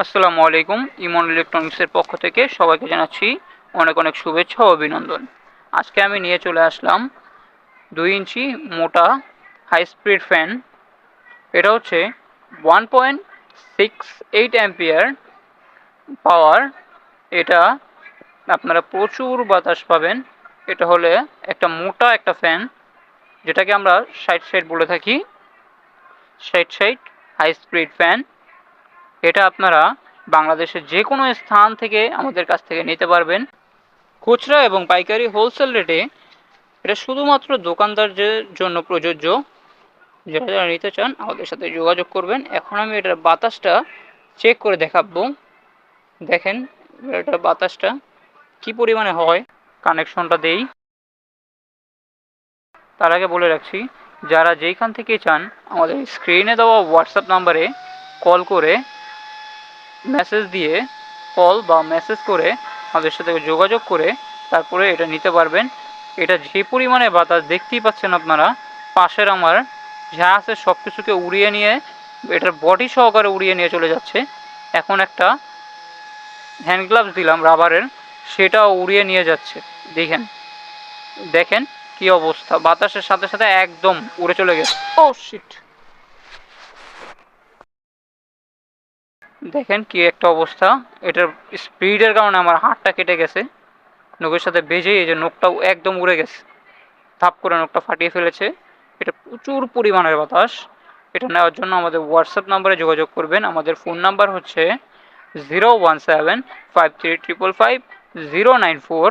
আসসালামু আলাইকুম, ইমন ইলেকট্রনিক্সের পক্ষ থেকে সবাইকে জানাচ্ছি অনেক অনেক শুভেচ্ছা ও অভিনন্দন। আজকে আমি নিয়ে চলে আসলাম দুই ইঞ্চি মোটা হাই স্পিড ফ্যান এটা হচ্ছে one point six eight ampere power এটা আপনারা প্রচুর বাতাস পাবেন। এটা হলে একটা মোটা একটা ফ্যান যেটাকে আমরা সাইড সাইড বলে থাকি। Side side high speed fan এটা আপনারা বাংলাদেশের যে কোনো স্থান থেকে আমাদের কাছ থেকে নিতে পারবেন। খুচরা এবং পাইকারি হোলসেল রেটে এটা শুধুমাত্র দোকানদারদের জন্য প্রযোজ্য। যারা যারা নিতে চান, আমাদের সাথে যোগাযোগ করবেন। এখন আমি এটার বাতাসটা চেক করে দেখাবো। দেখেন, এটার বাতাসটা কি পরিমাণে হয়। কানেকশনটা দেই। তার আগে বলে রাখছি, যারা যেইখান থেকে চান, আমাদের স্ক্রিনে দেওয়া হোয়াটসঅ্যাপ নাম্বারে কল করে মেসেজ দিয়ে কল বা মেসেজ করে আমাদের সাথে যোগাযোগ করে তারপরে এটা নিতে পারবেন। এটা যে পরিমাণে বাতাস দেখতেই পাচ্ছেন আপনারা, পাশের আমার যা আছে সব কিছুকে উড়িয়ে নিয়ে, এটার বডি সহকারে উড়িয়ে নিয়ে চলে যাচ্ছে। এখন একটা হ্যান্ড গ্লাভস দিলাম রাবারের সেটাও উড়িয়ে নিয়ে যাচ্ছে। দেখেন দেখেন কি অবস্থা, বাতাসের সাথে সাথে একদম উড়ে চলে গেছে। ও শিট দেখেন কি একটা অবস্থা। এটার স্পিডের কারণে আমার হাতটা কেটে গেছে। নখের সাথে বেজে এই যে নখটাও একদম উড়ে গেছে। থাপ করে নখটা ফাটিয়ে ফেলেছে। এটা প্রচুর পরিমাণের বাতাস। এটা নেওয়ার জন্য আমাদের হোয়াটসঅ্যাপ নাম্বারে যোগাযোগ করবেন। আমাদের ফোন নাম্বার হচ্ছে zero one seven five three triple five zero nine four